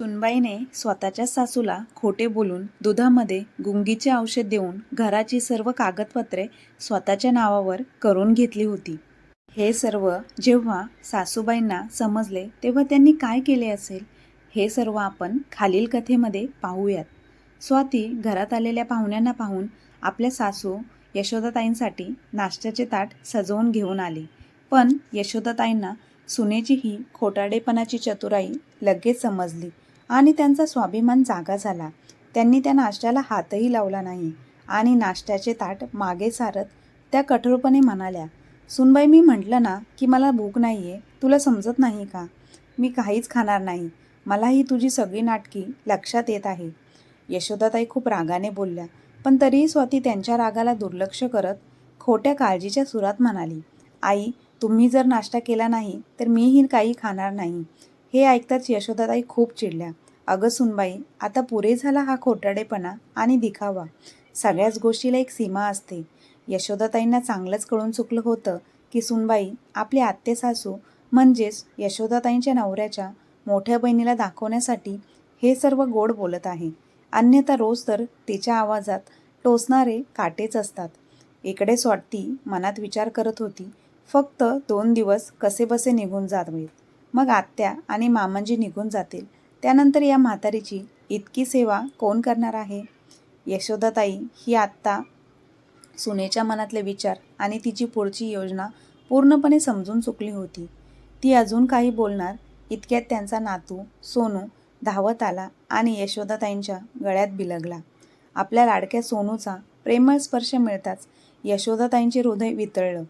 सुनबाईने स्वतःच्या सासूला खोटे बोलून दुधामध्ये गुंगीचे औषध देऊन घराची सर्व कागदपत्रे स्वतःच्या नावावर करून घेतली होती. हे सर्व जेव्हा सासूबाईंना समजले तेव्हा त्यांनी काय केले असेल हे सर्व आपण खालील कथेमध्ये पाहूयात. स्वाती घरात आलेल्या पाहुण्यांना पाहून आपल्या सासू यशोदाताईंसाठी नाश्त्याचे ताट सजवून घेऊन आले. पण यशोदाताईंना सुनेची ही खोटाडेपणाची चतुराई लगेच समजली. आणि त्यांचा स्वाभिमान जागा झाला. त्यांनी त्या नाश्त्याला हातही लावला नाही आणि नाश्त्याचे ताट मागे सारत त्या कठोरपणे म्हणाल्या सुनबाई मी म्हटलं ना की मला भूक नाही आहे तुला समजत नाही का? मी काहीच खाणार नाही. मला ही तुझी सगळी नाटकी लक्षात येत आहे. यशोदाताई खूप रागाने बोलल्या पण तरीही स्वाती त्यांच्या रागाला दुर्लक्ष करत खोट्या काळजीच्या सुरात म्हणाली आई तुम्ही जर नाश्ता केला नाही तर मीही काही खाणार नाही. हे ऐकताच यशोदाताई खूप चिडल्या. अगं सुनबाई आता पुरे झाला हा खोटाडेपणा आणि दिखावा. सगळ्याच गोष्टीला एक सीमा असते. यशोदाताईंना चांगलंच कळून चुकलं होतं की सुनबाई आपली आत्ते सासू म्हणजेच यशोदाताईंच्या नवऱ्याच्या मोठ्या बहिणीला दाखवण्यासाठी हे सर्व गोड बोलत आहे. अन्यथा रोज तर तिच्या आवाजात टोचणारे काटेच असतात. इकडे स्वाती मनात विचार करत होती फक्त दोन दिवस कसेबसे निघून जावेत. मग आत्या आणि मामांजी निघून जातील. त्यानंतर या म्हातारीची इतकी सेवा कोण करणार आहे? यशोदाताई ही आत्ता सुनेच्या मनातले विचार आणि तिची पुढची योजना पूर्णपणे समजून चुकली होती. ती अजून काही बोलणार इतक्यात त्यांचा नातू सोनू धावत आला आणि यशोदाताईंच्या गळ्यात बिलगला. आपल्या लाडक्या सोनूचा प्रेमळ स्पर्श मिळताच यशोदाताईंचे हृदय वितळलं.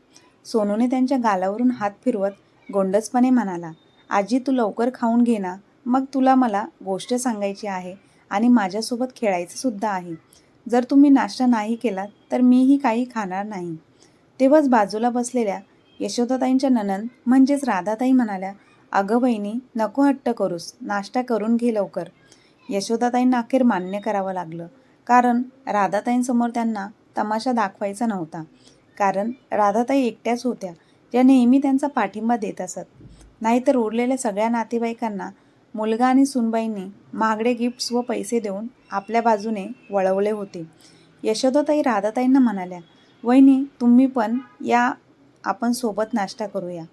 सोनूने त्यांच्या गालावरून हात फिरवत गोंडसपणे म्हणाला आजी तू लवकर खाऊन घे ना. मग तुला मला गोष्ट सांगायची आहे आणि माझ्यासोबत खेळायचंसुद्धा आहे. जर तुम्ही नाश्ता नाही केलात तर मीही काही खाणार नाही. तेव्हाच बाजूला बसलेल्या यशोदाताईंच्या ननंद म्हणजेच राधाताई म्हणाल्या अगं बहिणी नको हट्ट करूस. नाश्ता करून घे लवकर. यशोदाताईंना अखेर मान्य करावं लागलं कारण राधाताईंसमोर त्यांना तमाशा दाखवायचा नव्हता. कारण राधाताई एकट्याच होत्या. ज्या नेहमी त्यांचा पाठिंबा देत असत. नाहीतर उरलेल्या सगळ्या नातेवाईकांना मुलगा आणि सुनबाईंनी महागडे गिफ्ट्स व पैसे देऊन आपल्या बाजूने वळवले होते. यशोदाताई राधाताईंना म्हणाल्या वहिनी तुम्ही पण या आपण सोबत नाश्ता करूया.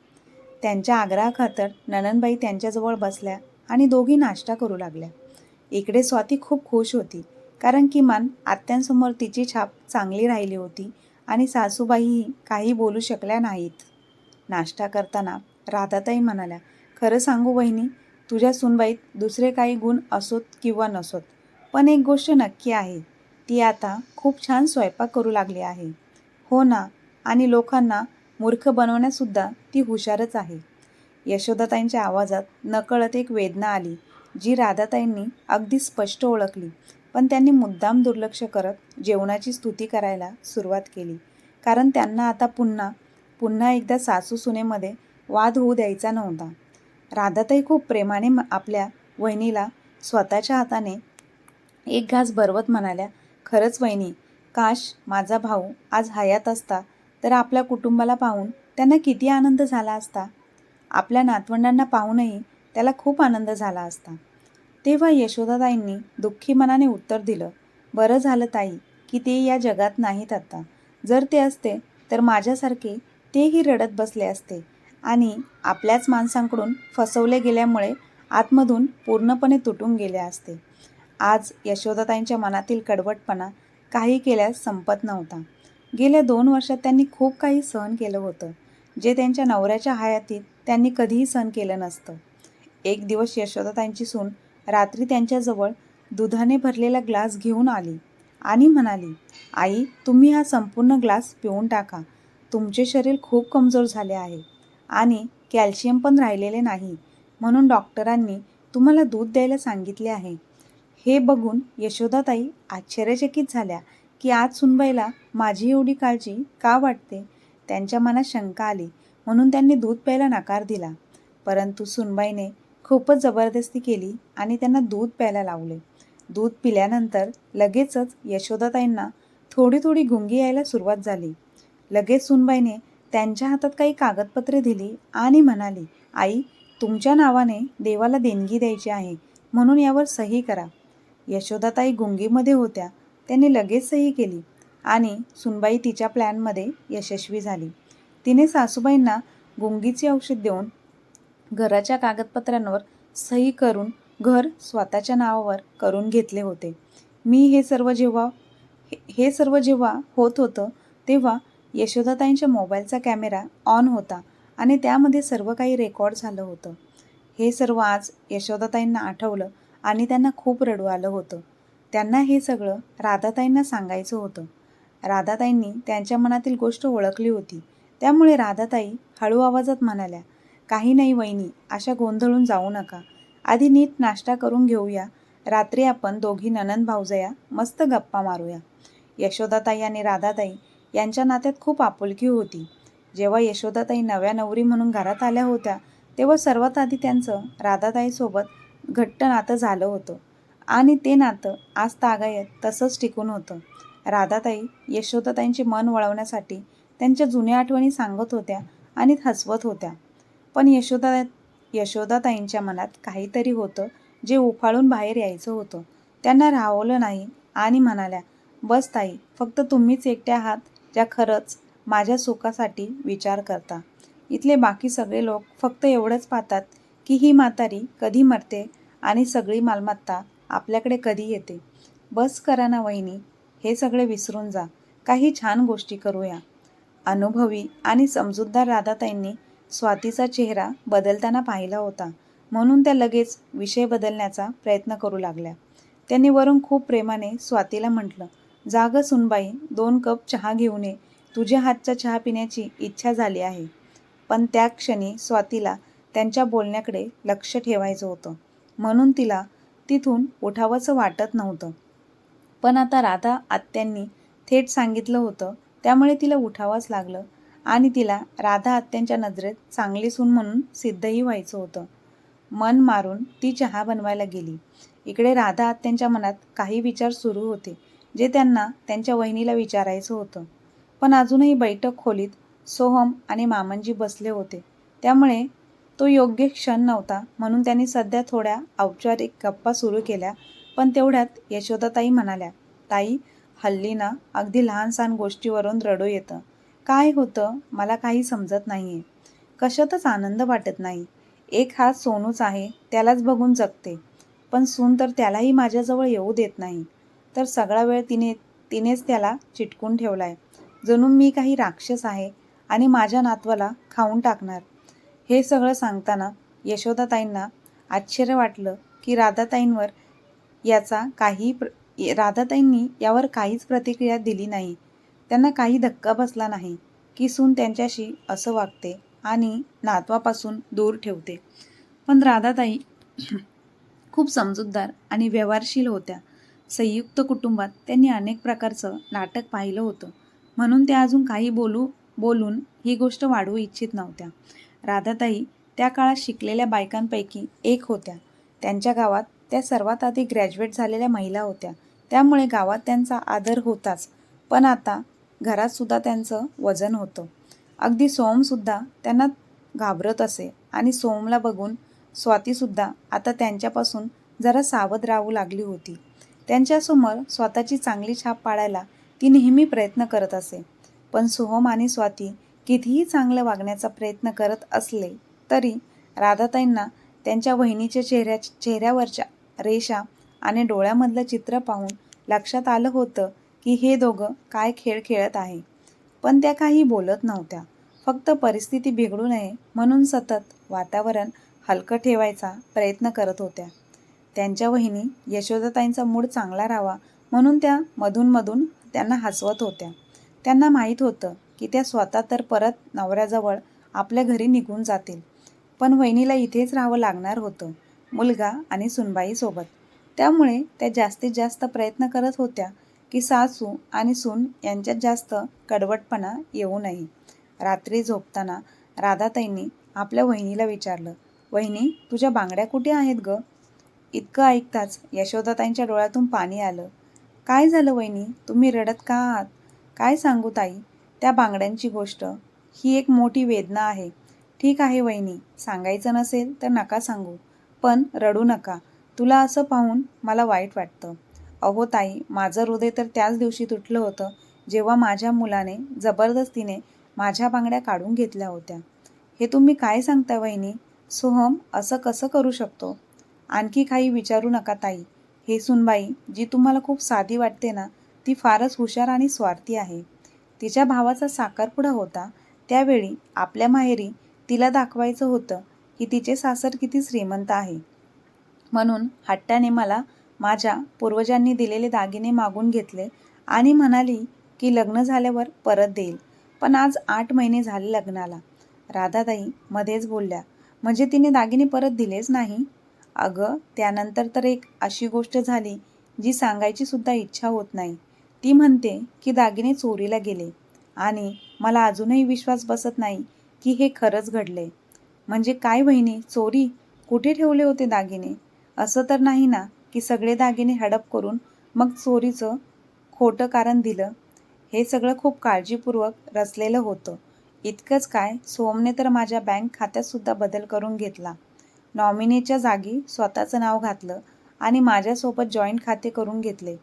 त्यांच्या आग्रहाखातर नननबाई त्यांच्याजवळ बसल्या आणि दोघी नाश्ता करू लागल्या. इकडे स्वाती खूप खुश होती कारण किमान आत्यांसमोर तिची छाप चांगली राहिली होती आणि सासूबाईही काही बोलू शकल्या नाहीत. नाश्ता करताना राधाताई म्हणाल्या खरं सांगू वहिनी तुझ्या सुनबाईत दुसरे काही गुण असोत किंवा नसोत. पण एक गोष्ट नक्की आहे ती आता खूप छान स्वयंपाक करू लागली आहे. हो ना आणि लोकांना मूर्ख बनवण्यासुद्धा ती हुशारच आहे. यशोदाताईंच्या आवाजात नकळत एक वेदना आली जी राधाताईंनी अगदी स्पष्ट ओळखली. पण त्यांनी मुद्दाम दुर्लक्ष करत जेवणाची स्तुती करायला सुरुवात केली. कारण त्यांना आता पुन्हा पुन्हा एकदा सासू सुनेमध्ये वाद होऊ द्यायचा नव्हता. राधाताई खूप प्रेमाने आपल्या वहिनीला स्वतःच्या हाताने एक घास भरवत म्हणाल्या खरंच वहिनी काश माझा भाऊ आज हयात असता तर आपल्या कुटुंबाला पाहून त्यांना किती आनंद झाला असता. आपल्या नातवंडांना पाहूनही त्याला खूप आनंद झाला असता. तेव्हा यशोदाताईंनी दुःखी मनाने उत्तर दिलं बरं झालं ताई की ते या जगात नाहीत आता. जर ते असते तर माझ्यासारखे तेही रडत बसले असते. आणि आपल्याच माणसांकडून फसवले गेल्यामुळे आतमधून पूर्णपणे तुटून गेले असते. आज यशोदाताईंच्या मनातील कडवटपणा काही केल्यास संपत नव्हता. गेल्या दोन वर्षात त्यांनी खूप काही सहन केलं होतं जे त्यांच्या नवऱ्याच्या हयातीत त्यांनी कधीही सहन केलं नसतं. एक दिवस यशोदाताईंची सून रात्री त्यांच्याजवळ दुधाने भरलेला ग्लास घेऊन आली आणि म्हणाली आई तुम्ही हा संपूर्ण ग्लास पिऊन टाका. तुमचे शरीर खूप कमजोर झाले आहे. आणि कॅल्शियम पण राहिलेले नाही म्हणून डॉक्टरांनी तुम्हाला दूध द्यायला सांगितले आहे. हे बघून यशोदाताई आश्चर्यचकित झाल्या की आज सुनबाईला माझी एवढी काळजी का वाटते? त्यांच्या मनात शंका आली म्हणून त्यांनी दूध प्यायला नकार दिला. परंतु सुनबाईने खूपच जबरदस्ती केली आणि त्यांना दूध प्यायला लावले. दूध पिल्यानंतर लगेचच यशोदाताईंना थोडी थोडी गुंगी यायला सुरुवात झाली. लगेच सुनबाईने त्यांच्या हातात काही कागदपत्रे दिली आणि म्हणाली आई तुमच्या नावाने देवाला देणगी द्यायची आहे म्हणून यावर सही करा. यशोदाताई गुंगीमध्ये होत्या. त्यांनी लगेच सही केली आणि सुनबाई तिच्या प्लॅनमध्ये यशस्वी झाली. तिने सासूबाईंना गुंगीचे औषध देऊन घराच्या कागदपत्रांवर सही करून घर स्वतःच्या नावावर करून घेतले होते. मी हे सर्व जेव्हा हे- हे सर्व जेव्हा होत होतं तेव्हा यशोदाताईंच्या मोबाईलचा कॅमेरा ऑन होता आणि त्यामध्ये सर्व काही रेकॉर्ड झालं होतं. हे सर्व आज यशोदाताईंना आठवलं आणि त्यांना खूप रडू आलं होतं. त्यांना हे सगळं राधाताईंना सांगायचं होतं. राधाताईंनी त्यांच्या मनातील गोष्ट ओळखली होती. त्यामुळे राधाताई हळू आवाजात म्हणाल्या काही नाही वहिनी अशा गोंधळून जाऊ नका. आधी नीट नाश्ता करून घेऊया. रात्री आपण दोघी ननंद भाऊजया मस्त गप्पा मारूया. यशोदाताई आणि राधाताई यांच्या नात्यात खूप आपुलकी होती. जेव्हा यशोदाताई नव्या नवरी म्हणून घरात आल्या होत्या तेव्हा सर्वात आधी त्यांचं राधाताईसोबत घट्ट नातं झालं होतं. आणि ते नातं आज तागायत तसंच टिकून होतं. राधाताई यशोदाताईंचे मन वळवण्यासाठी त्यांच्या जुन्या आठवणी सांगत होत्या आणि हसवत होत्या. पण यशोदा यशोदाताईंच्या मनात काहीतरी होतं जे उफाळून बाहेर यायचं होतं. त्यांना राहवलं नाही आणि म्हणाल्या बस ताई फक्त तुम्हीच एकट्या आहात. त्या खरंच माझ्या सुखासाठी विचार करता. इथले बाकी सगळे लोक फक्त एवढंच पाहतात की ही म्हातारी कधी मरते आणि सगळी मालमत्ता आपल्याकडे कधी येते. बस करा ना वहिनी हे सगळे विसरून जा. काही छान गोष्टी करूया. अनुभवी आणि समजूतदार राधाताईंनी स्वातीचा चेहरा बदलताना पाहिला होता. म्हणून त्या लगेच विषय बदलण्याचा प्रयत्न करू लागल्या. त्यांनी वरून खूप प्रेमाने स्वातीला म्हटलं जाग सुनबाई दोन कप चहा घेऊन ये. तुझ्या हातचा चहा पिण्याची इच्छा झाली आहे. पण त्या क्षणी स्वातीला त्यांच्या बोलण्याकडे लक्ष ठेवायचं होतं. म्हणून तिला तिथून उठावंसं वाटत नव्हतं. पण आता राधा आत्यांनी थेट सांगितलं होतं. त्यामुळे तिला उठावंच लागलं आणि तिला राधा आत्यांच्या नजरेत चांगली सून म्हणून सिद्धही व्हायचं होतं. मन मारून ती चहा बनवायला गेली. इकडे राधा आत्यांच्या मनात काही विचार सुरू होते. जे त्यांना त्यांच्या वहिनीला विचारायचं होतं. पण अजूनही बैठक खोलीत सोहम आणि मामनजी बसले होते. त्यामुळे तो योग्य क्षण नव्हता म्हणून त्यांनी सध्या थोड्या औपचारिक गप्पा सुरू केल्या. पण तेवढ्यात यशोदाताई म्हणाल्या ताई हल्ली ना अगदी लहान सहान गोष्टीवरून रडू येतं. काय होतं मला काही समजत नाही आहे कशातच आनंद वाटत नाही. एक हात सोनूच आहे त्यालाच बघून जगते. पण सून तर त्यालाही माझ्याजवळ येऊ देत नाही. तर सगळा वेळ तिने तिनेच त्याला चिटकून ठेवलाय. जणू मी काही राक्षस आहे आणि माझ्या नातवाला खाऊन टाकणार. हे सगळं सांगताना यशोदाताईंना आश्चर्य वाटलं की राधाताईंवर याचा काही प्र राधाताईंनी यावर काहीच प्रतिक्रिया दिली नाही. त्यांना काही धक्का बसला नाही की सून त्यांच्याशी असं वागते आणि नातवापासून दूर ठेवते. पण राधाताई खूप समजूतदार आणि व्यवहारशील होत्या. संयुक्त कुटुंबात त्यांनी अनेक प्रकारचं नाटक पाहिलं होतं. म्हणून त्या अजून काही बोलू बोलून ही गोष्ट वाढवू इच्छित नव्हत्या. राधाताई त्या काळात शिकलेल्या बायकांपैकी एक होत्या. त्यांच्या गावात त्या सर्वात आधी ग्रॅज्युएट झालेल्या महिला होत्या. त्यामुळे गावात त्यांचा आदर होताच. पण आता घरातसुद्धा त्यांचं वजन होतं. अगदी सोमसुद्धा त्यांना घाबरत असे आणि सोमला बघून स्वातीसुद्धा आता त्यांच्यापासून जरा सावध राहू लागली होती. त्यांच्यासमोर स्वतःची चांगली छाप पाडायला ती नेहमी प्रयत्न करत असे. पण सोहम आणि स्वाती कितीही चांगलं वागण्याचा प्रयत्न करत असले तरी राधाताईंना त्यांच्या वहिनीच्या चेहऱ्या चेहऱ्यावरच्या रेषा आणि डोळ्यामधलं चित्र पाहून लक्षात आलं होतं की हे दोघं काय खेळ खेळत आहे. पण त्या काही बोलत नव्हत्या. फक्त परिस्थिती बिघडू नये म्हणून सतत वातावरण हलकं ठेवायचा प्रयत्न करत होत्या. त्यांच्या वहिनी यशोदाताईंचा मूड चांगला राहावा म्हणून त्या मधूनमधून त्यांना हसवत होत्या. त्यांना माहीत होतं की त्या स्वतः तर परत नवऱ्याजवळ आपल्या घरी निघून जातील. पण वहिनीला इथेच राहावं लागणार होतं मुलगा आणि सुनबाईसोबत त्यामुळे त्या जास्तीत जास्त प्रयत्न करत होत्या की सासू आणि सून यांच्यात जास्त कडवटपणा येऊ नये. रात्री झोपताना राधाताईंनी आपल्या वहिनीला विचारलं वहिनी तुझ्या बांगड्या कुठे आहेत गं? इतकं ऐकताच यशोदाताईंच्या डोळ्यातून पाणी आलं. काय झालं वहिनी? तुम्ही रडत का आहात? काय सांगू ताई? त्या बांगड्यांची गोष्ट. ही एक मोठी वेदना आहे. ठीक आहे वहिनी. सांगायचं नसेल तर नका सांगू. पण रडू नका. तुला असं पाहून मला वाईट वाटतं. अहो ताई माझं हृदय तर त्याच दिवशी तुटलं होतं जेव्हा माझ्या मुलाने जबरदस्तीने माझ्या बांगड्या काढून घेतल्या होत्या. हे तुम्ही काय सांगता वहिनी? सोहम असं कसं करू शकतो? आणखी काही विचारू नका ताई. हे सुनबाई जी तुम्हाला खूप साधी वाटते ना ती फारच हुशार आणि स्वार्थी आहे. तिच्या भावाचा साखरपुडा होता. त्यावेळी आपल्या माहेरी तिला दाखवायचं होतं की तिचे सासर किती श्रीमंत आहे. म्हणून हट्टाने मला माझ्या पूर्वजांनी दिलेले दागिने मागून घेतले आणि म्हणाली की लग्न झाल्यावर परत देईल. पण आज आठ महिने झाले लग्नाला. राधाताई मध्येच बोलल्या म्हणजे तिने दागिने परत दिलेच नाही? अगं त्यानंतर तर एक अशी गोष्ट झाली जी सांगायची सुद्धा इच्छा होत नाही. ती म्हणते की दागिने चोरीला गेले आणि मला अजूनही विश्वास बसत नाही की हे खरंच घडले. म्हणजे काय वहिनी चोरी? कुठे ठेवले होते दागिने? असं तर नाही ना की सगळे दागिने हडप करून मग चोरीचं खोटं कारण दिलं? हे सगळं खूप काळजीपूर्वक रचलेलं होतं. इतकंच काय सोमने तर माझ्या बँक खात्यातसुद्धा बदल करून घेतला. नॉमिनीच्या जागी स्वतःचं नाव घातलं आणि माझ्यासोबत जॉईंट खाते करून घेतले.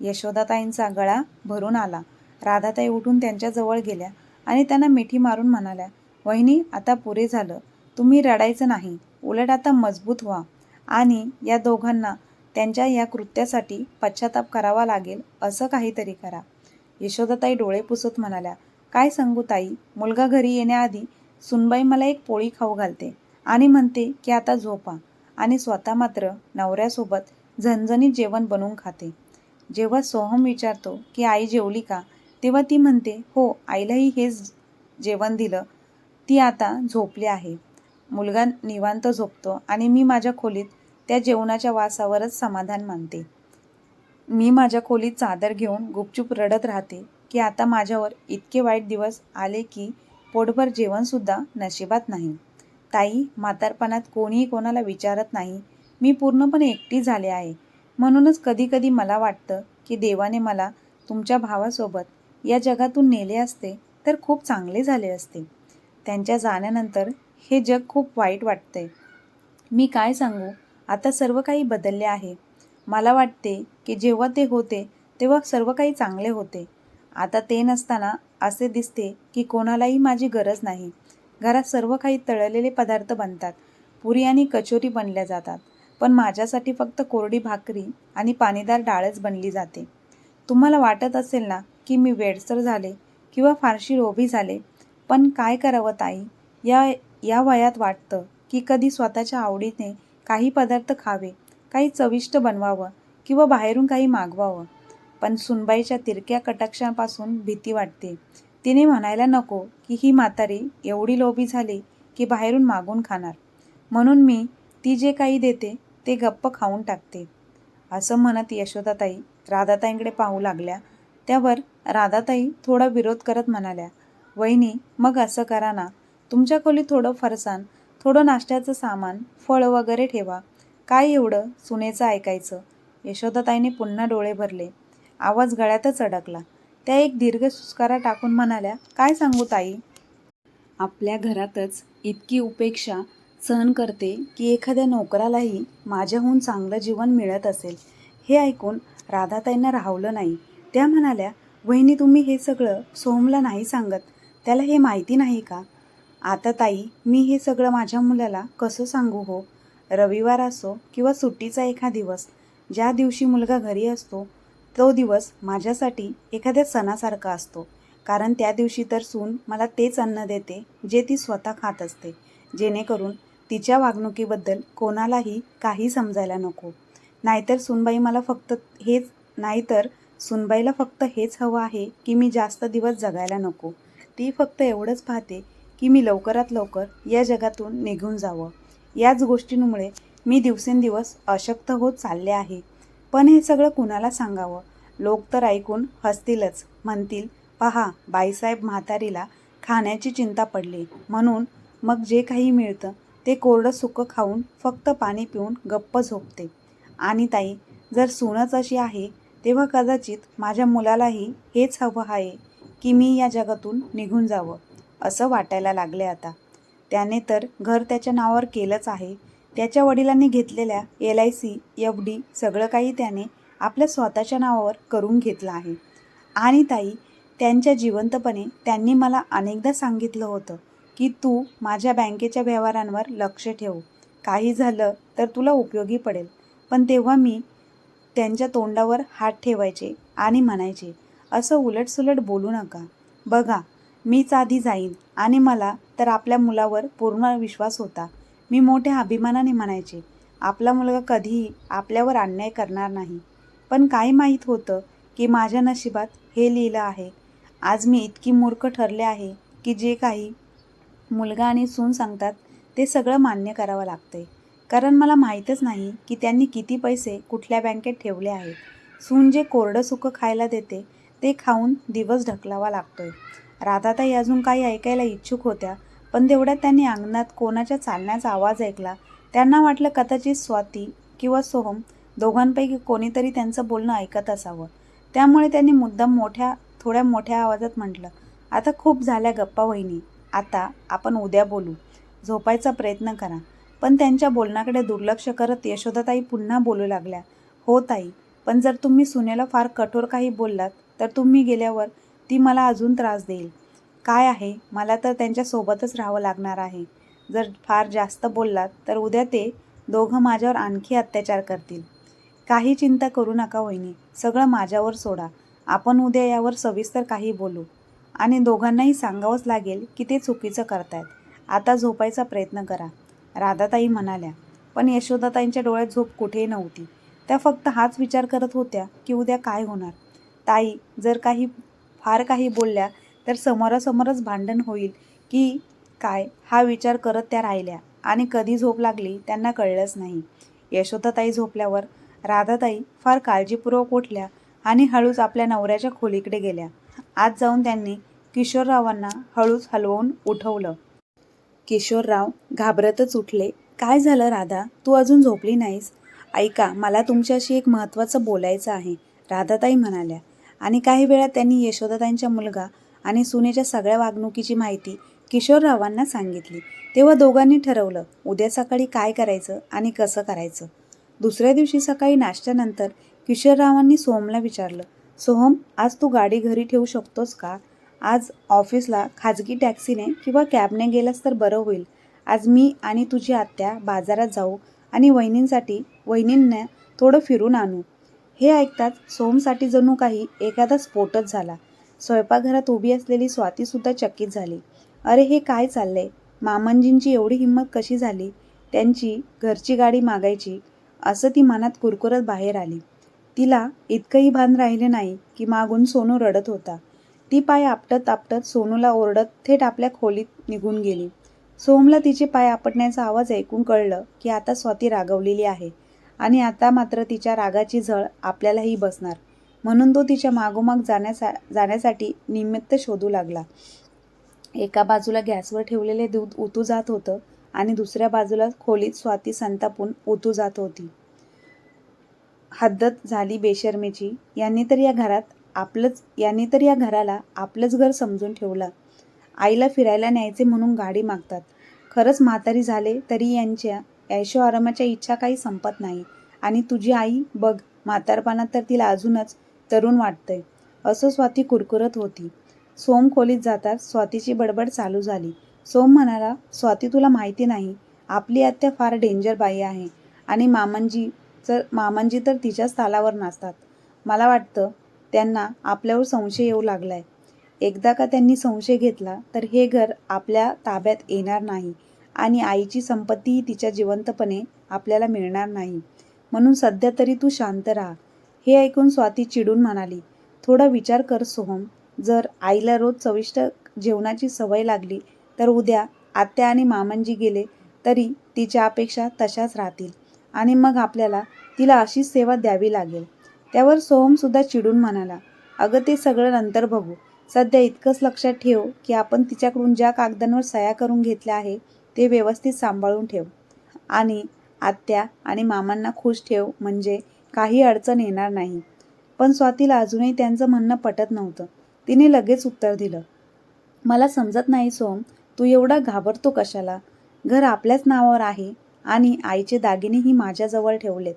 यशोदाताईंचा गळा भरून आला. राधाताई उठून त्यांच्याजवळ गेल्या आणि त्यांना मिठी मारून म्हणाल्या वहिनी आता पुरे झालं. तुम्ही रडायचं नाही. उलट आता मजबूत व्हा. आणि या दोघांना त्यांच्या या कृत्यासाठी पश्चाताप करावा लागेल असं काहीतरी करा. यशोदाताई डोळे पुसत म्हणाल्या काय सांगू ताई? मुलगा घरी येण्याआधी सुनबाई मला एक पोळी खाऊ घालते. आणि म्हणते की आता झोपा. आणि स्वतः मात्र नवऱ्यासोबत झणझणीत जेवण बनवून खाते. जेव्हा सोहम विचारतो की आई जेवली का? तेव्हा ती म्हणते हो आईलाही हेच जेवण दिलं. ती आता झोपली आहे. मुलगा निवांत झोपतो आणि मी माझ्या खोलीत त्या जेवणाच्या वासावरच समाधान मानते. मी माझ्या खोलीत चादर घेऊन गुपचूप रडत राहते की आता माझ्यावर इतके वाईट दिवस आले की पोटभर जेवणसुद्धा नशिबात नाही. ताई म्हातारपणात कोणीही कोणाला विचारत नाही. मी पूर्णपणे एकटी झाले आहे. म्हणूनच कधीकधी मला वाटतं की देवाने मला तुमच्या भावासोबत या जगातून नेले असते तर खूप चांगले झाले असते. त्यांच्या जाण्यानंतर हे जग खूप वाईट वाटतंय. मी काय सांगू? आता सर्व काही बदलले आहे. मला वाटते की जेव्हा ते होते तेव्हा सर्व काही चांगले होते. आता ते नसताना असे दिसते की कोणालाही माझी गरज नाही. घरात सर्व काही तळलेले पदार्थ बनतात. पुरी आणि कचोरी बनल्या जातात. पण माझ्यासाठी फक्त कोरडी भाकरी आणि पाणीदार डाळच बनली जाते. तुम्हाला वाटत असेल ना की मी वेडसर झाले किंवा फारशी रोभी झाले पण काय करावं ताई? या या वयात वाटतं की कधी स्वतःच्या आवडीने काही पदार्थ खावे काही चविष्ट बनवावं किंवा बाहेरून काही मागवावं. पण सुनबाईच्या तिरक्या कटाक्षापासून भीती वाटते. तिने म्हणायला नको की ही म्हातारी एवढी लोभी झाली की बाहेरून मागून खाणार. म्हणून मी ती जे काही देते ते गप्प खाऊन टाकते. असं म्हणत यशोदाताई राधाताईंकडे पाहू लागल्या. त्यावर राधाताई थोडा विरोध करत म्हणाल्या वहिनी मग असं करा ना. तुमच्या खोलीत थोडं फरसाण थोडं नाश्त्याचं सामान फळ वगैरे ठेवा. काय एवढं सुनेचं ऐकायचं? यशोदाताईने पुन्हा डोळे भरले. आवाज गळ्यातच अडकला. त्या एक दीर्घ सुस्कारा टाकून म्हणाल्या काय सांगू ताई? आपल्या घरातच इतकी उपेक्षा सहन करते की एखाद्या नोकरालाही माझ्याहून चांगलं जीवन मिळत असेल. हे ऐकून राधाताईंना राहवलं नाही. त्या म्हणाल्या वहिनी तुम्ही हे सगळं सोहमला नाही सांगत. त्याला हे माहिती नाही का? आता ताई मी हे सगळं माझ्या मुलाला कसं सांगू हो? रविवार असो किंवा सुट्टीचा एखाद दिवस ज्या दिवशी मुलगा घरी असतो तो दिवस माझ्यासाठी एखाद्या सणासारखा असतो. कारण त्या दिवशी तर सून मला तेच अन्न देते जे ती स्वतः खात असते. जेणेकरून तिच्या वागणुकीबद्दल कोणालाही काही समजायला नको. नाहीतर सुनबाई मला फक्त हेच नाहीतर सुनबाईला फक्त हेच हवं आहे की मी जास्त दिवस जगायला नको. ती फक्त एवढंच पाहते की मी लवकरात लवकर या जगातून निघून जावं. याच गोष्टींमुळे मी दिवसेंदिवस अशक्त होत चालले आहे. पण हे सगळं कुणाला सांगावं? लोक तर ऐकून हसतीलच. म्हणतील पहा बाईसाहेब म्हातारीला खाण्याची चिंता पडली. म्हणून मग जे काही मिळतं ते कोरडं सुकं खाऊन फक्त पाणी पिऊन गप्प झोपते. आणि ताई जर सूनच अशी आहे तेव्हा कदाचित माझ्या मुलालाही हेच हवं आहे की मी या जगातून निघून जावं असं वाटायला लागले आता. त्याने तर घर त्याच्या नावावर केलंच आहे त्याच्या वडिलांनी घेतलेल्या L I C F D सगळं काही त्याने आपल्या स्वतःच्या नावावर करून घेतलं आहे. आणि ताई त्यांच्या जिवंतपणे त्यांनी मला अनेकदा सांगितलं होतं की तू माझ्या बँकेच्या व्यवहारांवर लक्ष ठेव. काही झालं तर तुला उपयोगी पडेल. पण तेव्हा मी त्यांच्या तोंडावर हात ठेवायचे आणि म्हणायचे असं उलटसुलट बोलू नका. बघा मीच आधी जाईन आणि मला तर आपल्या मुलावर पूर्ण विश्वास होता. मी मोठ्या अभिमानाने म्हणायचे आपला मुलगा कधीही आपल्यावर अन्याय करणार नाही. पण काय माहीत होतं की माझ्या नशिबात हे लिहिलं आहे. आज मी इतकी मूर्ख ठरले आहे की जे काही मुलगा आणि सून सांगतात ते सगळं मान्य करावं लागतंय. कारण मला माहीतच नाही की त्यांनी किती पैसे कुठल्या बँकेत ठेवले आहेत. सून जे कोरडं सुकं खायला देते ते खाऊन दिवस ढकलावा लागतोय. राधाताई अजून काही ऐकायला इच्छुक होत्या पण तेवढ्यात त्यांनी अंगणात कोणाच्या चालण्याचा आवाज ऐकला. त्यांना वाटलं कदाचित स्वाती किंवा सोहम दोघांपैकी कोणीतरी त्यांचं बोलणं ऐकत असावं. त्यामुळे त्यांनी मुद्दाम मोठ्या थोड्या मोठ्या आवाजात म्हटलं आता खूप झाल्या गप्पा वहिनी. आता आपण उद्या बोलू. झोपायचा प्रयत्न करा. पण त्यांच्या बोलण्याकडे दुर्लक्ष करत यशोदाताई पुन्हा बोलू लागल्या हो ताई पण जर तुम्ही सुनेला फार कठोर काही बोललात तर तुम्ही गेल्यावर ती मला अजून त्रास देईल. काय आहे? मला तर त्यांच्यासोबतच राहावं लागणार आहे. जर फार जास्त बोललात तर उद्या ते दोघं माझ्यावर आणखी अत्याचार करतील. काही चिंता करू नका वहिनी. सगळं माझ्यावर सोडा. आपण उद्या यावर सविस्तर काही बोलू. आणि दोघांनाही सांगावंच लागेल की ते चुकीचं करतायत. आता झोपायचा प्रयत्न करा. राधाताई म्हणाल्या. पण यशोदाताईंच्या डोळ्यात झोप कुठेही नव्हती. त्या फक्त हाच विचार करत होत्या की उद्या काय होणार? ताई जर काही फार काही बोलल्या तर समोरासमोरच भांडण होईल की काय? हा विचार करत त्या राहिल्या. आणि कधी झोप लागली त्यांना कळलंच नाही. यशोदाताई झोपल्यावर राधाताई फार काळजीपूर्वक उठल्या आणि हळूच आपल्या नवऱ्याच्या खोलीकडे गेल्या. आत जाऊन त्यांनी किशोररावांना हळूच हलवून उठवलं. किशोरराव घाबरतच उठले. काय झालं राधा? तू अजून झोपली नाहीस? ऐका मला तुमच्याशी एक महत्त्वाचं बोलायचं आहे राधाताई म्हणाल्या. आणि काही वेळात त्यांनी यशोदाताईंच्या मुलगा आणि सुनेच्या सगळ्या वागणुकीची माहिती किशोररावांना सांगितली. तेव्हा दोघांनी ठरवलं उद्या सकाळी काय करायचं आणि कसं करायचं? दुसऱ्या दिवशी सकाळी नाश्त्यानंतर किशोररावांनी सोहमला विचारलं सोहम आज तू गाडी घरी ठेवू शकतोस का? आज ऑफिसला खाजगी टॅक्सीने किंवा कॅबने गेलास तर बरं होईल. आज मी आणि तुझी आत्या बाजारात जाऊ आणि वहिनींसाठी वहिनींना थोडं फिरून आणू. हे ऐकताच सोहमसाठी जणू काही एखादा स्फोटच झाला. स्वयंपाकघरात उभी असलेली स्वातीसुद्धा चकित झाली. अरे हे काय चाललंय? मामंजींची एवढी हिंमत कशी झाली? त्यांची घरची गाडी मागायची. असं ती मनात कुरकुरत बाहेर आली. तिला इतकंही भान राहिले नाही की मागून सोनू रडत होता. ती पाय आपटत आपटत सोनूला ओरडत थेट आपल्या खोलीत निघून गेली. सोमला तिचे पाय आपटण्याचा आवाज ऐकून कळलं की आता स्वाती रागवलेली आहे आणि आता मात्र तिच्या रागाची झळ आपल्यालाही बसणार. म्हणून तो तिच्या मागोमाग जाण्यासा जाण्यासाठी निमित्त शोधू लागला. एका बाजूला गॅसवर ठेवलेले दूध उतू जात होतं आणि दुसऱ्या बाजूला खोलीत स्वाती संतापून उतू जात होती. हद्दत झाली बेशर्मेची. यांनी तर या घरात आपलंच यांनी तर या घराला आपलंच घर समजून ठेवलं. आईला फिरायला न्यायचे म्हणून गाडी मागतात. खरंच म्हातारी झाले तरी यांच्या ऐशो आरामाच्या इच्छा काही संपत नाही. आणि तुझी आई बघ म्हातारपणात तर तिला अजूनच तरुण वाटतंय. असं स्वाती कुरकुरत होती. सोम खोलीत जाताच स्वातीची बडबड चालू झाली. सोम म्हणाला स्वाती तुला माहिती नाही. आपली आत्या फार डेंजर बाई आहे आणि मामंजी जर मामंजी तर तिच्याच तालावर नाचतात. मला वाटतं त्यांना आपल्यावर संशय येऊ लागलाय. एकदा का त्यांनी संशय घेतला तर हे घर आपल्या ताब्यात येणार नाही आणि आईची संपत्तीही तिच्या जिवंतपणे आपल्याला मिळणार नाही. म्हणून सध्या तरी तू शांत राहा. हे ऐकून स्वाती चिडून म्हणाली थोडा विचार कर सोहम. जर आईला रोज चविष्ट जेवणाची सवय लागली तर उद्या आत्या आणि मामंजी गेले तरी तिच्या अपेक्षा तशाच राहतील. आणि मग आपल्याला तिला अशीच सेवा द्यावी लागेल. त्यावर सोहमसुद्धा चिडून म्हणाला अगं ते सगळं नंतर बघू. सध्या इतकंच लक्षात ठेव की आपण तिच्याकडून ज्या कागदांवर सह्या करून घेतल्या आहे ते व्यवस्थित सांभाळून ठेव. आणि आत्या आणि मामांना खुश ठेव म्हणजे काही अडचण येणार नाही. पण स्वातीला अजूनही त्यांचं म्हणणं पटत नव्हतं. तिने लगेच उत्तर दिलं मला समजत नाही सोम तू एवढा घाबरतो कशाला? घर आपल्याच नावावर आहे आणि आईचे दागिनेही माझ्याजवळ ठेवलेत.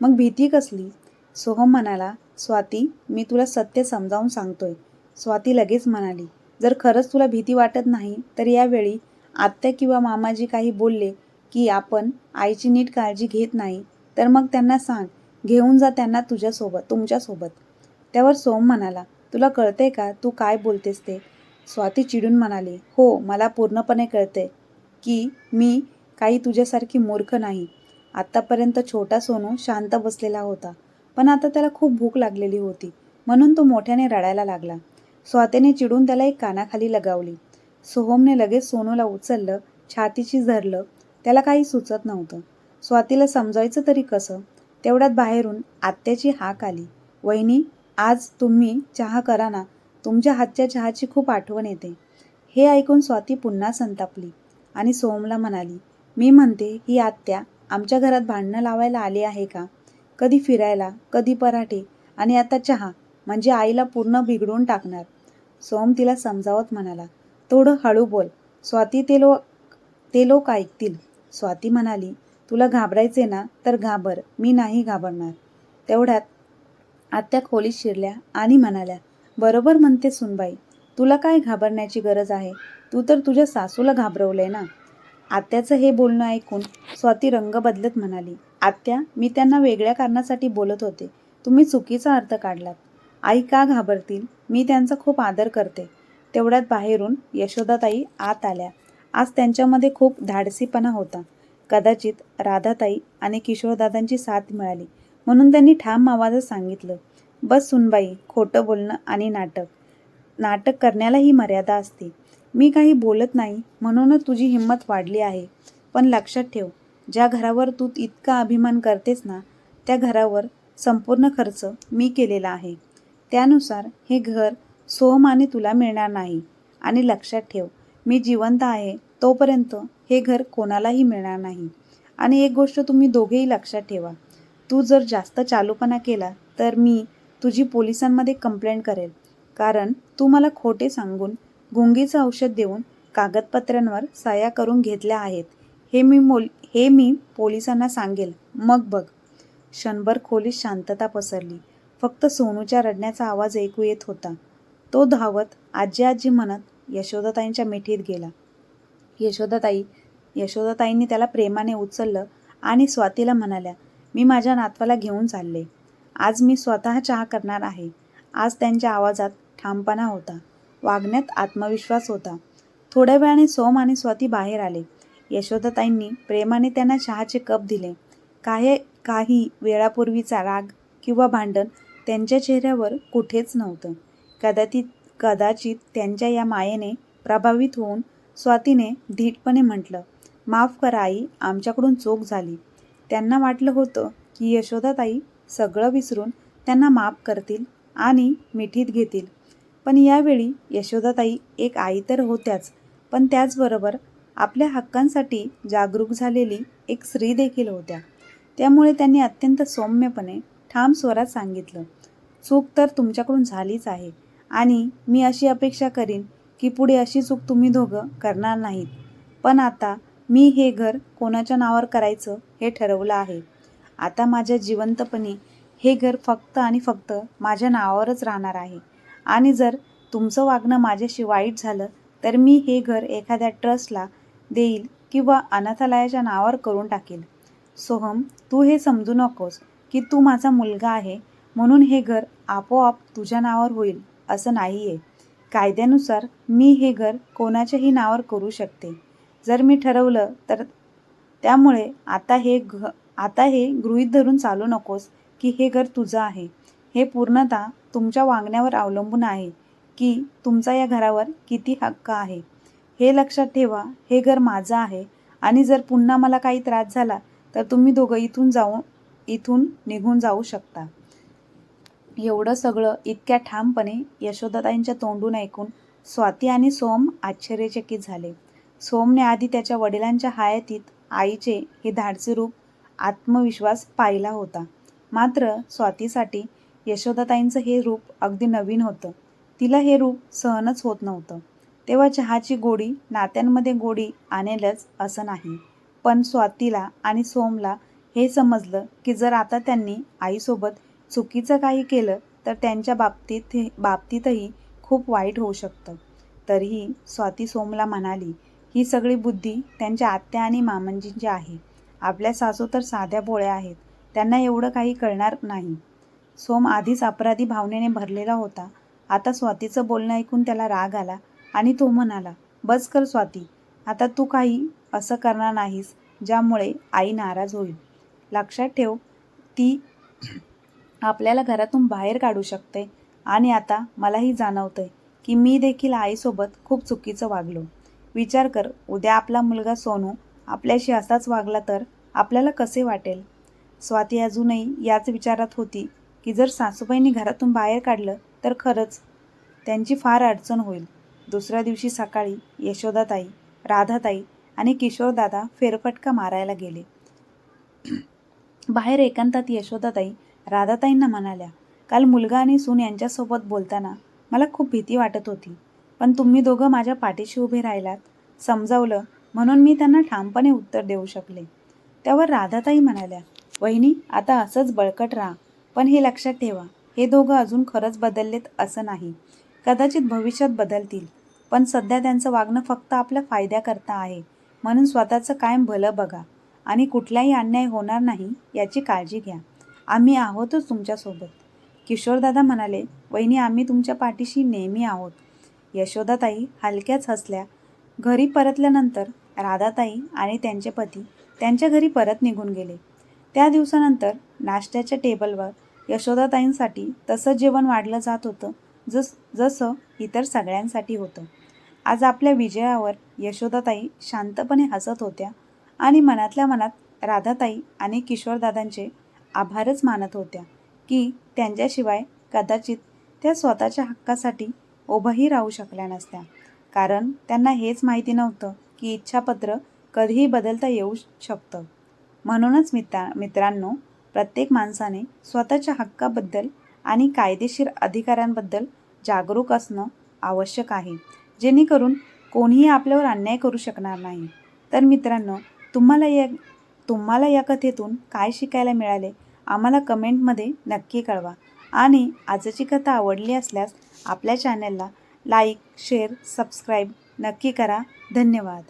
मग भीती कसली? सोहम म्हणाला स्वाती मी तुला सत्य समजावून सांगतोय. स्वाती लगेच म्हणाली जर खरंच तुला भीती वाटत नाही तर यावेळी आत्या किंवा मामाजी काही बोलले की आपण आईची नीट काळजी घेत नाही तर मग त्यांना सांग घेऊन जा त्यांना तुझ्यासोबत तुमच्यासोबत. त्यावर सोम म्हणाला तुला कळते का तू काय बोलतेस ते? स्वाती चिडून म्हणाली हो मला पूर्णपणे कळते की मी काही तुझ्यासारखी मूर्ख नाही. आत्तापर्यंत छोटा सोनू शांत बसलेला होता पण आता त्याला खूप भूक लागलेली होती म्हणून तो मोठ्याने रडायला लागला. स्वातीने चिडून त्याला एक कानाखाली लगावली. सोहमने लगेच सोनूला उचललं छातीची धरलं त्याला काही सुचत नव्हतं. स्वातीला समजायचं तरी कसं? तेवढ्यात बाहेरून आत्याची हाक आली. वहिनी आज तुम्ही चहा करा ना. तुमच्या हातच्या चहाची खूप आठवण येते. हे ऐकून स्वाती पुन्हा संतापली आणि सोमला म्हणाली मी म्हणते ही आत्या आमच्या घरात भांडणं लावायला आली आहे का? कधी फिरायला कधी पराठे आणि आता चहा म्हणजे आईला पूर्ण बिघडून टाकणार. सोम तिला समजावत म्हणाला थोडं हळू बोल. स्वाती ते लोक ते लोक ऐकतील. स्वाती म्हणाली तुला घाबरायचे ना तर घाबर. मी नाही घाबरणार. तेवढ्यात आत्या खोलीत शिरल्या आणि म्हणाल्या बरोबर म्हणते सुनबाई. तुला काय घाबरण्याची गरज आहे? तू तर तुझ्या सासूला घाबरवलंय ना. आत्याचं हे बोलणं ऐकून स्वाती रंग बदलत म्हणाली आत्या मी त्यांना वेगळ्या कारणासाठी बोलत होते. तुम्ही चुकीचा अर्थ काढलात. आई का घाबरतील? मी त्यांचा खूप आदर करते. तेवढ्यात बाहेरून यशोदाताई आत आल्या. आज त्यांच्यामध्ये खूप धाडसीपणा होता. कदाचित राधाताई आणि किशोरदादांची साथ मिळाली. म्हणून त्यांनी ठाम आवाजात सांगितलं बस सुनबाई खोटं बोलणं आणि नाटक. नाटक करण्यालाही मर्यादा असते. मी काही बोलत नाही म्हणूनच तुझी हिंमत वाढली आहे. पण लक्षात ठेव ज्या घरावर तू इतका अभिमान करतेस ना त्या घरावर संपूर्ण खर्च मी केलेला आहे. त्यानुसार हे घर सोम आणि तुला मिळणार नाही. आणि लक्षात ठेव मी जिवंत आहे तोपर्यंत हे घर कोणालाही मिळणार नाही. आणि एक गोष्ट तुम्ही दोघेही लक्षात ठेवा. तू जर जास्त चालूपणा केला तर मी तुझी पोलिसांमध्ये कंप्लेंट करेल. कारण तू मला खोटे सांगून गुंगीचं औषध देऊन कागदपत्रांवर सह्या करून घेतल्या आहेत. हे मी मोल हे मी पोलिसांना सांगेल. मग बघ. क्षणभर खोलीत शांतता पसरली. फक्त सोनूच्या रडण्याचा आवाज ऐकू येत होता. तो धावत आजी आजी म्हणत यशोदाताईंच्या मिठीत गेला. यशोदाताई. यशोदाताईंनी त्याला प्रेमाने उचललं आणि स्वातीला म्हणाल्या मी माझ्या नातवाला घेऊन चालले. आज मी स्वतः चहा करणार आहे. आज त्यांच्या आवाजात ठामपणा होता. वागण्यात आत्मविश्वास होता. थोड्या वेळाने सोम आणि स्वाती बाहेर आले. यशोदाताईंनी प्रेमाने त्यांना चहाचे कप दिले. काही काही वेळापूर्वीचा राग किंवा भांडण त्यांच्या चेहऱ्यावर कुठेच नव्हतं. कदाचित कदाचित त्यांच्या या मायेने प्रभावित होऊन स्वातीने धीटपणे म्हटलं माफ करा आई आमच्याकडून चूक झाली. त्यांना वाटलं होतं की यशोदाताई सगळं विसरून त्यांना माफ करतील आणि मिठीत घेतील. पण यावेळी यशोदाताई एक आई तर होत्याच. पण त्याचबरोबर आपल्या हक्कांसाठी जागरूक झालेली एक स्त्री देखील होत्या. त्यामुळे त्यांनी अत्यंत सौम्यपणे ठाम स्वरात सांगितलं चूक तर तुमच्याकडून झालीच आहे आणि मी अशी अपेक्षा करीन की पुढे अशी चूक तुम्ही दोघं करणार नाहीत. पण आता मी हे घर कोणाच्या नावावर करायचं हे ठरवलं आहे. आता माझ्या जिवंतपणी हे घर फक्त आणि फक्त माझ्या नावावरच राहणार आहे. आणि जर तुमचं वागणं माझ्याशी वाईट झालं तर मी हे घर एखाद्या ट्रस्टला देईल किंवा अनाथालयाच्या नावावर करून टाकेल. सोहम तू हे समजू नकोस की तू माझा मुलगा आहे म्हणून हे घर आपोआप तुझ्या नावावर होईल असं नाही आहे कायद्यानुसार मी हे घर कोणाच्याही नावावर करू शकते. जर मी ठरवलं तर त्यामुळे आता हे घ आता हे गृहीत धरून चालू नकोस की हे घर तुझं आहे. हे पूर्णतः तुमच्या वागण्यावर अवलंबून आहे की तुमचा या घरावर किती हक्क आहे. हे लक्षात ठेवा हे घर माझं आहे आणि जर पुन्हा मला काही त्रास झाला तर तुम्ही दोघं इथून जाऊन इथून निघून जाऊ शकता. एवढं सगळं इतक्या ठामपणे यशोदाताईंच्या तोंडून ऐकून स्वाती आणि सोम आश्चर्यचकित झाले. सोमने आधी त्याच्या वडिलांच्या हयातीत आईचे हे धाडसे रूप आत्मविश्वास पाहिला होता. मात्र स्वातीसाठी यशोदाताईंचं हे रूप अगदी नवीन होतं. तिला हे रूप सहनच होत नव्हतं. तेव्हा चहाची गोडी नात्यांमध्ये गोडी आणेलच असं नाही. पण स्वातीला आणि सोमला हे समजलं की जर आता त्यांनी आईसोबत चुकीचं काही केलं तर त्यांच्या बाबतीत बाबतीतही खूप वाईट होऊ शकतं. तरीही स्वाती सोमला म्हणाली ही सगळी बुद्धी त्यांच्या आत्या आणि मामंजींची आहे. आपल्या सासू तर साध्या बोळ्या आहेत. त्यांना एवढं काही कळणार नाही. सोम आधीच अपराधी भावनेने भरलेला होता. आता स्वातीचं बोलणं ऐकून त्याला राग आला आणि तो म्हणाला बस कर स्वाती. आता तू काही असं करणार नाहीस ज्यामुळे आई नाराज होईल. लक्षात ठेव ती आपल्याला घरातून बाहेर काढू शकते. आणि आता मलाही जाणवतंय की मी देखील आईसोबत खूप चुकीचं वागलो. विचार कर उद्या आपला मुलगा सोनू आपल्याशी असाच वागला तर आपल्याला कसे वाटेल? स्वाती अजूनही याच विचारात होती की जर सासूबाईंनी घरातून बाहेर काढलं तर खरंच त्यांची फार अडचण होईल. दुसऱ्या दिवशी सकाळी यशोदाताई राधाताई आणि किशोरदादा फेरफटका मारायला गेले. बाहेर एकांतात यशोदाताई राधाताईंना म्हणाल्या काल मुलगा आणि सून यांच्यासोबत बोलताना मला खूप भीती वाटत होती. पण तुम्ही दोघं माझ्या पाठीशी उभे राहिलात समजावलं म्हणून मी त्यांना ठामपणे उत्तर देऊ शकले. त्यावर राधाताई म्हणाल्या वहिनी आता असंच बळकट राहा पण हे लक्षात ठेवा हे दोघं अजून खरंच बदललेत असं नाही. कदाचित भविष्यात बदलतील पण सध्या त्यांचं वागणं फक्त आपल्या फायद्याकरता आहे म्हणून स्वतःचं कायम भलं बघा. आणि कुठलाही अन्याय होणार नाही याची काळजी घ्या. आम्ही आहोतच तुमच्यासोबत. किशोरदादा म्हणाले वहिनी आम्ही तुमच्या पाठीशी नेहमी आहोत. यशोदाताई हलक्याच हसल्या. घरी परतल्यानंतर राधाताई आणि त्यांचे पती त्यांच्या घरी परत निघून गेले. त्या दिवसानंतर नाश्त्याच्या टेबलवर यशोदाताईंसाठी तसं जेवण वाढलं जात होतं जस जसं इतर सगळ्यांसाठी होतं. आज आपल्या विजयावर यशोदाताई शांतपणे हसत होत्या आणि मनातल्या मनात राधाताई आणि किशोरदादांचे आभारच मानत होत्या की त्यांच्याशिवाय कदाचित त्या स्वतःच्या हक्कासाठी उभंही राहू शकल्या नसत्या. कारण त्यांना हेच माहिती नव्हतं की इच्छापत्र कधीही बदलता येऊ शकतं. म्हणूनच मित्रा मित्रांनो प्रत्येक माणसाने स्वतःच्या हक्काबद्दल आणि कायदेशीर अधिकारांबद्दल जागरूक असणं आवश्यक आहे. जेणेकरून कोणीही आपल्यावर अन्याय करू शकणार नाही. तर मित्रांनो तुम्हाला या तुम्हाला या कथेतून काय शिकायला मिळाले? आम्हाला कमेंटमध्ये नक्की कळवा. आणि आजची कथा आवडली असल्यास आपल्या चॅनलला लाईक शेअर सबस्क्राईब नक्की करा. धन्यवाद.